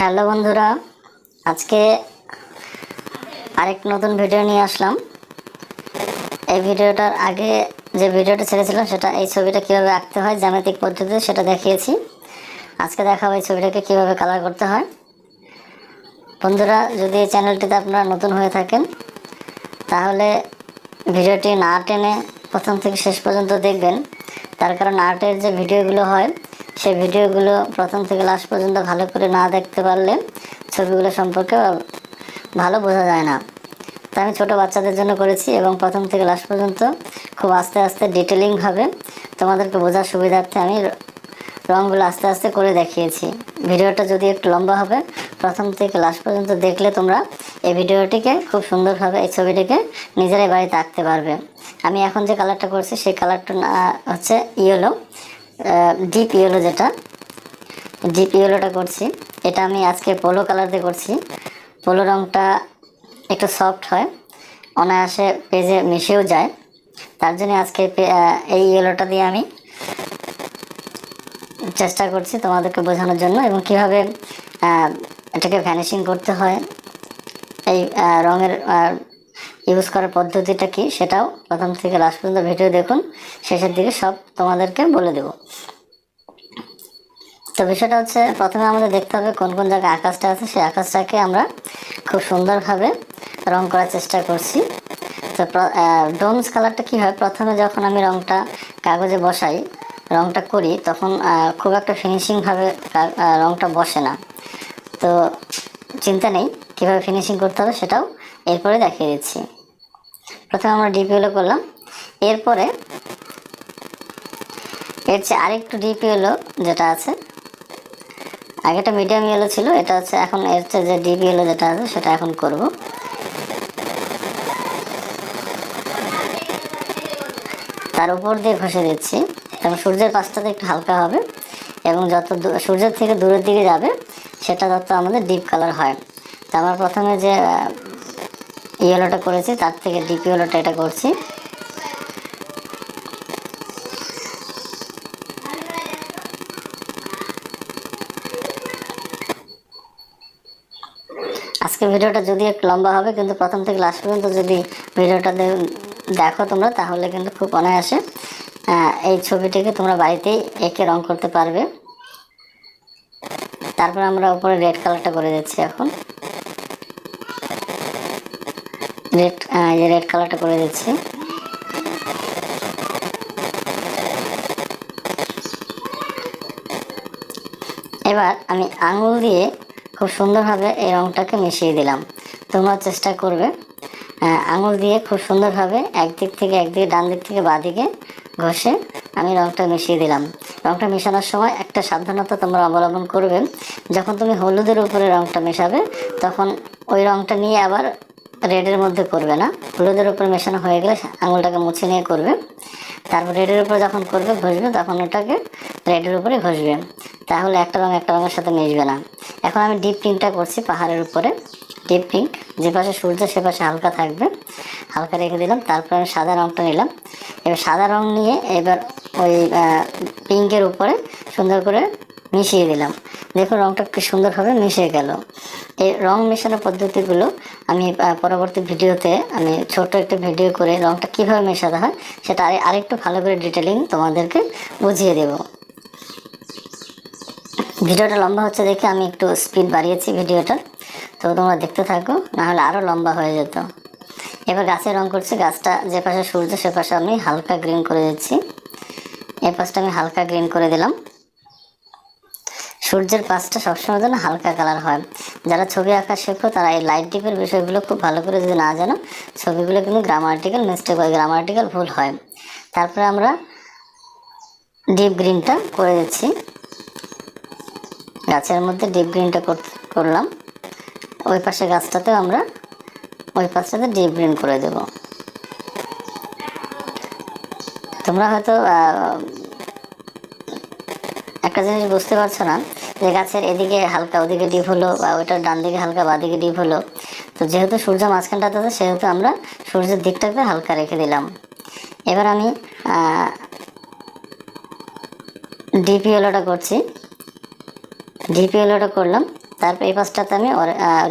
Hello বন্ধুরা, আজকে আরেক নতুন ভিডিও নিয়ে আসলাম। এই ভিডিওটার আগে যে ভিডিওটা ছেড়েছিলাম, সেটা এই ছবিটা কীভাবে আঁকতে হয়, জ্যামিতিক পদ্ধতিতে সেটা দেখিয়েছি। আজকে দেখাবো এই ছবিটাকে কীভাবে কালার করতে হয়। বন্ধুরা, যদি এই চ্যানেলটিতে আপনারা নতুন হয়ে থাকেন, তাহলে ভিডিওটি না টেনে প্রথম থেকে শেষ পর্যন্ত দেখবেন। তার কারণ আর্টের যে ভিডিওগুলো হয় সেই ভিডিওগুলো প্রথম থেকে লাস্ট পর্যন্ত ভালো করে না দেখতে পারলে ছবিগুলো সম্পর্কে ভালো বোঝা যায় না। তো আমি ছোটো বাচ্চাদের জন্য করেছি এবং প্রথম থেকে লাস্ট পর্যন্ত খুব আস্তে আস্তে ডিটেলিংভাবে তোমাদেরকে বোঝার সুবিধার্থে আমি রঙগুলো আস্তে আস্তে করে দেখিয়েছি। ভিডিওটা যদি একটু লম্বা হবে, প্রথম থেকে লাস্ট পর্যন্ত দেখলে তোমরা এই ভিডিওটিকে খুব সুন্দরভাবে এই ছবিটিকে নিজেরাই বাড়িতে আঁকতে পারবে। আমি এখন যে কালারটা করছি, সেই কালারটা হচ্ছে ইয়েলো ডিপ ইয়েলো যেটা ডিপ ইয়েলোটা করছি। এটা আমি আজকে পোলো কালার দিয়ে করছি। পোলো রঙটা একটু সফট হয়, অনায়াসে পেজে মিশেও যায়। তার জন্য আজকে এই ইয়েলোটা দিয়ে আমি চেষ্টা করছি তোমাদেরকে বোঝানোর জন্য এবং কীভাবে এটাকে ভ্যানিশিং করতে হয়। এই রঙের ইউজ করার পদ্ধতিটা কি সেটাও প্রথম থেকে লাস্ট পর্যন্ত ভিডিও দেখুন। শেষের দিকে সব তোমাদেরকে বলে দেব। তো বিষয়টা হচ্ছে, প্রথমে আমাদের দেখতে হবে কোন কোন জায়গায় আকাশটা আছে। সেই আকাশটাকে আমরা খুব সুন্দরভাবে রং করার চেষ্টা করছি। তো ডোমস কালারটা কী হয়? প্রথমে যখন আমি রংটা কাগজে বসাই, রংটা করি, তখন খুব একটা ফিনিশিংভাবে রংটা বসে না। তো চিন্তা নেই, কীভাবে ফিনিশিং করতে হবে সেটাও এরপরে দেখিয়ে দিচ্ছি। প্রথমে আমরা ডিপিএলও করলাম। এরপরে এর চেয়ে আরেকটু ডিপিএলও যেটা আছে আগেটা মিডিয়াম ইয়েলো ছিল, এটা হচ্ছে এখন এর চেয়ে যে ডিপিএলও যেটা আছে, সেটা এখন করব। তার উপর দিয়ে ঘষে দিচ্ছি। এবং সূর্যের পাশটাতে একটু হালকা হবে এবং যত সূর্যের থেকে দূরের দিকে যাবে, সেটা যত আমাদের ডিপ কালার হয়। তো আমার প্রথমে যে ইয়েলোটা করেছি, তার থেকে ডিপ ইয়েলোটা এটা করছি। আজকে ভিডিওটা যদি একটু লম্বা হবে, কিন্তু প্রথম থেকে লাস্ট পর্যন্ত যদি ভিডিওটা দেখো তোমরা, তাহলে কিন্তু খুব অনায়াসে এই ছবিটিকে তোমরা বাড়িতেই এঁকে রং করতে পারবে। তারপর আমরা উপরে রেড কালারটা করে দিচ্ছি এখন। রেড এই রেড কালারটা করে দিচ্ছি। এবার আমি আঙুল দিয়ে খুব সুন্দরভাবে এই রংটাকে মিশিয়ে দিলাম। তোমরা চেষ্টা করবে আঙুল দিয়ে খুব সুন্দরভাবে একদিক থেকে একদিকে ডান দিক থেকে বাঁ দিকে ঘষে আমি রংটা মিশিয়ে দিলাম। রংটা মেশানোর সময় একটা সাবধানতা তোমরা অবলম্বন করবে। যখন তুমি হলুদের উপরে রংটা মেশাবে, তখন ওই রংটা নিয়ে আবার রেডের মধ্যে করবে না। হলুদের উপর মেশানো হয়ে গেলে আঙুলটাকে মুছে নিয়ে করবে। তারপর রেডের উপরে যখন করবে, ঘষবে, তখন ওটাকে রেডের উপরে ঘষবে। তাহলে একটা রঙ একটা রঙের সাথে মিশবে না। এখন আমি ডিপ পিঙ্কটা করছি পাহাড়ের উপরে। ডিপ পিঙ্ক যে পাশে সূর্য, সে পাশে হালকা থাকবে। হালকা রেখে দিলাম, তারপর আমি সাদা রঙটা নিলাম। এবার সাদা রং নিয়ে এবার ওই পিঙ্কের উপরে সুন্দর করে মিশিয়ে দিলাম। দেখুন রংটা কি সুন্দরভাবে মিশে গেল। এই রং মেশানোর পদ্ধতিগুলো আমি পরবর্তী ভিডিওতে আমি ছোট একটা ভিডিও করে রংটা কীভাবে মেশাতে হয় সেটা আরেকটু ভালো করে ডিটেলিং তোমাদেরকে বুঝিয়ে দেব। ভিডিওটা লম্বা হচ্ছে দেখে আমি একটু স্পিড বাড়িয়েছি ভিডিওটা। তো তোমরা দেখতে থাকো নাহলে আরও লম্বা হয়ে যেত। এবার গাছে রং করছি, গাছটা যে পাশে সূর্য সে পাশে আমি হালকা গ্রিন করে দিচ্ছি। এই পাশটা আমি হালকা গ্রিন করে দিলাম। সূর্যের পাশটা সবসময় যেন হালকা কালার হয়। যারা ছবি আঁকা শেখো, তারা এই লাইট ডিপের বিষয়গুলো খুব ভালো করে যদি না জানো, ছবিগুলো কিন্তু গ্রামার্টিক্যাল মিস্টেক হয় গ্রামার্টিক্যাল ভুল হয়। তারপরে আমরা ডিপ গ্রিনটা করে দিচ্ছি। গাছের মধ্যে ডিপ গ্রিনটা কর- করলাম। ওই পাশে গাছটাতেও আমরা ওই পাশটাতে ডিপ গ্রিন করে দেব। তোমরা হয়তো একটা জিনিস বুঝতে পারছ না যে গাছের এদিকে হালকা ওদিকে ডিপ হলো বা ওইটার ডান দিকে হালকা বা দিকে ডিপ হলো, তো যেহেতু সূর্য মাঝখানটাতে আছে, সেহেতু আমরা সূর্যের দিকটাকে হালকা রেখে দিলাম। এবার আমি ডিপি এলোটা করছি। ডিপি এলোটা করলাম, তারপর এই পাশটাতে আমি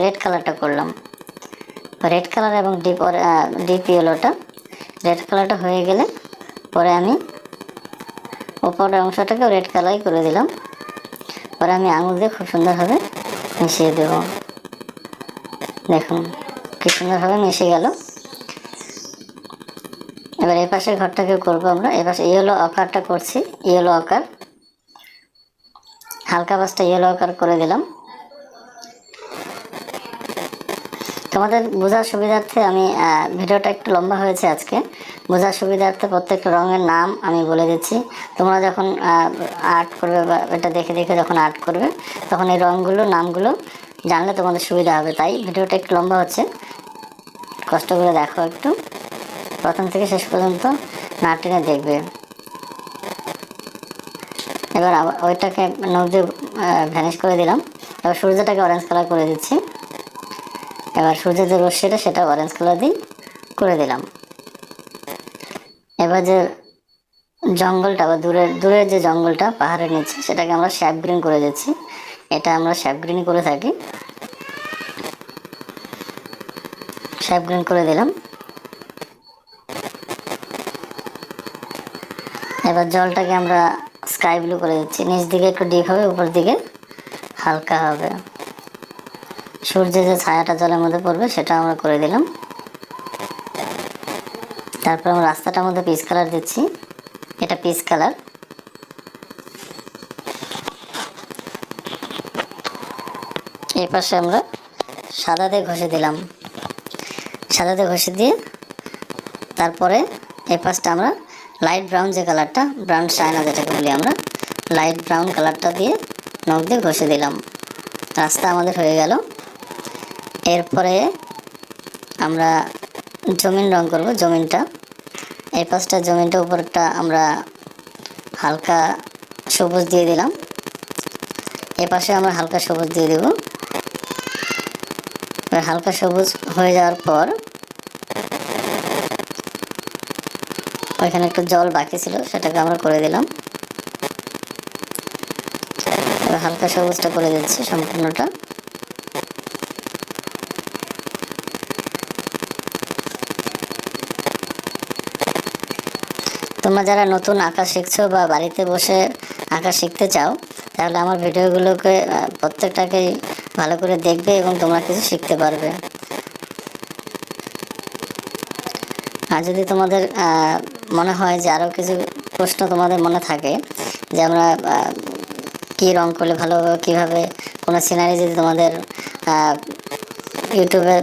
রেড কালারটা করলাম। রেড কালার এবং ডিপ ডিপ ইয়েলোটা। রেড কালারটা হয়ে গেলে পরে আমি উপরের অংশটাকে রেড কালারই করে দিলাম। পরে আমি আঙুল দিয়ে খুব সুন্দরভাবে মিশিয়ে দেব। দেখুন কি সুন্দরভাবে মিশে গেল। এবার এই পাশের ঘরটাকে করব আমরা? এ পাশে ইয়েলো আকারটা করছি, ইয়েলো আকার। হালকা পাশটা ইয়েলো আকার করে দিলাম। তোমাদের বোঝার সুবিধার্থে আমি ভিডিওটা একটু লম্বা হয়েছে আজকে। বোঝার সুবিধার্থে প্রত্যেকটা রঙের নাম আমি বলে দিচ্ছি। তোমরা যখন আর্ট করবে বা এটা দেখে দেখে যখন আর্ট করবে, তখন এই রঙগুলো, নামগুলো জানলে তোমাদের সুবিধা হবে। তাই ভিডিওটা একটু লম্বা হচ্ছে। কষ্ট করে দেখো একটু। প্রথম থেকে শেষ পর্যন্ত না টেনে দেখবে। এবার ওইটাকে নখ দিয়ে ভ্যানিশ করে দিলাম। এবার সূর্যটাকে অরেঞ্জ কালার করে দিচ্ছি। এবার সূর্যের যে রশ্মিটা, সেটা অরেঞ্জ কালার দিয়ে করে দিলাম। এবার যে জঙ্গলটা, বা দূরের দূরের যে জঙ্গলটা, পাহাড়ের নিচে, সেটাকে আমরা শ্যাপ গ্রিন করে দিচ্ছি। এটা আমরা শ্যাপ গ্রিন করে থাকি। শ্যাপ গ্রিন করে দিলাম। এবার জলটাকে আমরা স্কাই ব্লু করে দিচ্ছি। নিচ দিকে একটু ডিপ হবে, উপর দিকে হালকা হবে। সূর্যের যে ছায়াটা জলের মধ্যে পড়বে, সেটা আমরা করে দিলাম। তারপর আমরা রাস্তাটার মধ্যে পিচ কালার দিচ্ছি। এটা পিচ কালার এই পাশে আমরা সাদা দিয়ে ঘষে দিলাম। সাদা দিয়ে ঘষে দিয়ে তারপরে এই পাশটা আমরা লাইট ব্রাউন যে কালারটা ব্রাউন চায়না যেটাকে বলি আমরা লাইট ব্রাউন কালারটা দিয়ে নখ দিয়ে ঘষে দিলাম। রাস্তা আমাদের হয়ে গেল। এরপরে আমরা জমিন রং করব, জমিনটা। এই পাশটা জমিনটা উপরটা আমরা হালকা সবুজ দিয়ে দিলাম। এ পাশে আমরা হালকা সবুজ দিয়ে দেব। হালকা সবুজ হয়ে যাওয়ার পর ওইখানে একটু জল বাকি ছিল, সেটাকে আমরা করে দিলাম। হালকা সবুজটা করে দিচ্ছি সম্পূর্ণটা। তোমরা যারা নতুন আঁকা শিখছো বা বাড়িতে বসে আঁকা শিখতে চাও, তাহলে আমার ভিডিওগুলোকে প্রত্যেকটাকেই ভালো করে দেখবে এবং তোমরা কিছু শিখতে পারবে। আর যদি তোমাদের মনে হয় যে আরও কিছু প্রশ্ন তোমাদের মনে থাকে, যে আমরা কী রং করলে ভালো হবে, কীভাবে কোনো সিনারি যদি তোমাদের ইউটিউবে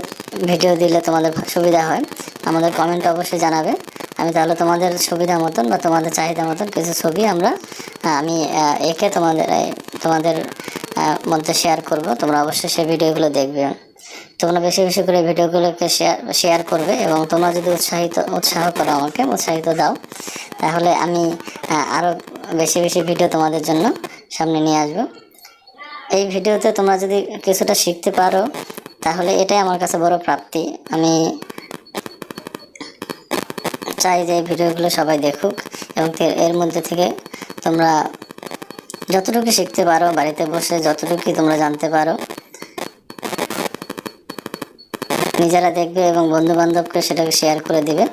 ভিডিও দিলে তোমাদের সুবিধা হয়, আমাদের কমেন্ট অবশ্যই জানাবে। আমি তাহলে তোমাদের সুবিধা মতন বা তোমাদের চাহিদা মতন কিছু ছবি আমরা আমি এঁকে তোমাদের তোমাদের মধ্যে শেয়ার করব। তোমরা অবশ্যই সেই ভিডিওগুলো দেখবে। তোমরা বেশি বেশি করে ভিডিওগুলোকে শেয়ার শেয়ার করবে এবং তোমরা যদি উৎসাহিত, উৎসাহ করো আমাকে, উৎসাহিত দাও, তাহলে আমি আরও বেশি বেশি ভিডিও তোমাদের জন্য সামনে নিয়ে আসব। এই ভিডিওতে তোমরা যদি কিছুটা শিখতে পারো, তাহলে এটাই আমার কাছে বড় প্রাপ্তি। আমি চাই যে ভিডিওগুলো সবাই দেখুক এবং এর মধ্যে থেকে তোমরা যতটুকু শিখতে পারো, বাড়িতে বসে যতটুকু তোমরা জানতে পারো, নিজেরা দেখবে এবং বন্ধু বান্ধবকে সেটাকে শেয়ার করে দিবে।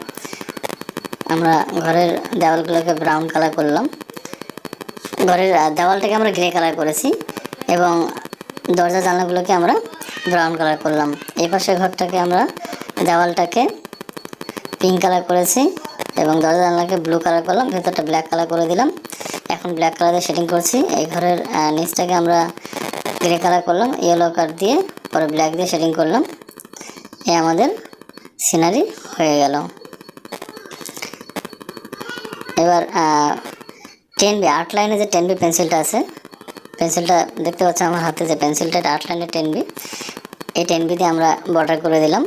আমরা ঘরের দেওয়ালগুলোকে ব্রাউন কালার করলাম। ঘরের দেওয়ালটাকে আমরা গ্রে কালার করেছি এবং দরজা জানলাগুলোকে আমরা ব্রাউন কালার করলাম। এই পাশের ঘরটাকে আমরা দেওয়ালটাকে পিঙ্ক কালার করেছি এবং দরজা জানলাকে ব্লু কালার করলাম, ভেতরটা ব্ল্যাক কালার করে দিলাম। এখন ব্ল্যাক কালার দিয়ে সেটিং করছি। এই ঘরের নিচটাকে আমরা গ্রে কালার করলাম ইয়েলো কালার দিয়ে পরে ব্ল্যাক দিয়ে শেডিং করলাম। এ আমাদের সিনারি হয়ে গেল। এবার টেন বি আর্ট লাইনে যে টেন বি পেন্সিলটা আছে পেন্সিলটা দেখতে পাচ্ছ আমার হাতে যে পেন্সিলটা আর্ট লাইনে টেন বি এই টেন বি দিয়ে আমরা বর্ডার করে দিলাম।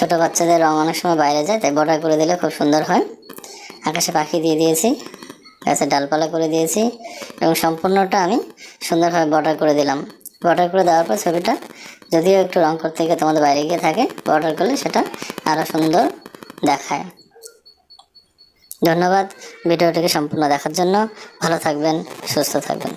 ছোটো বাচ্চাদের রং অনেক সময় বাইরে যায়, তাই বর্ডার করে দিলে খুব সুন্দর হয়। আকাশে পাখি দিয়ে দিয়েছি গাছে ডালপালা করে দিয়েছি এবং সম্পূর্ণটা আমি সুন্দরভাবে বর্ডার করে দিলাম। বর্ডার করে দেওয়ার পর ছবিটা যদিও একটু রং করতে গিয়ে তোমাদের বাইরে গিয়ে থাকে, বর্ডার করলে সেটা আরও সুন্দর দেখায়। ধন্যবাদ ভিডিওটিকে সম্পূর্ণ দেখার জন্য। ভালো থাকবেন, সুস্থ থাকবেন।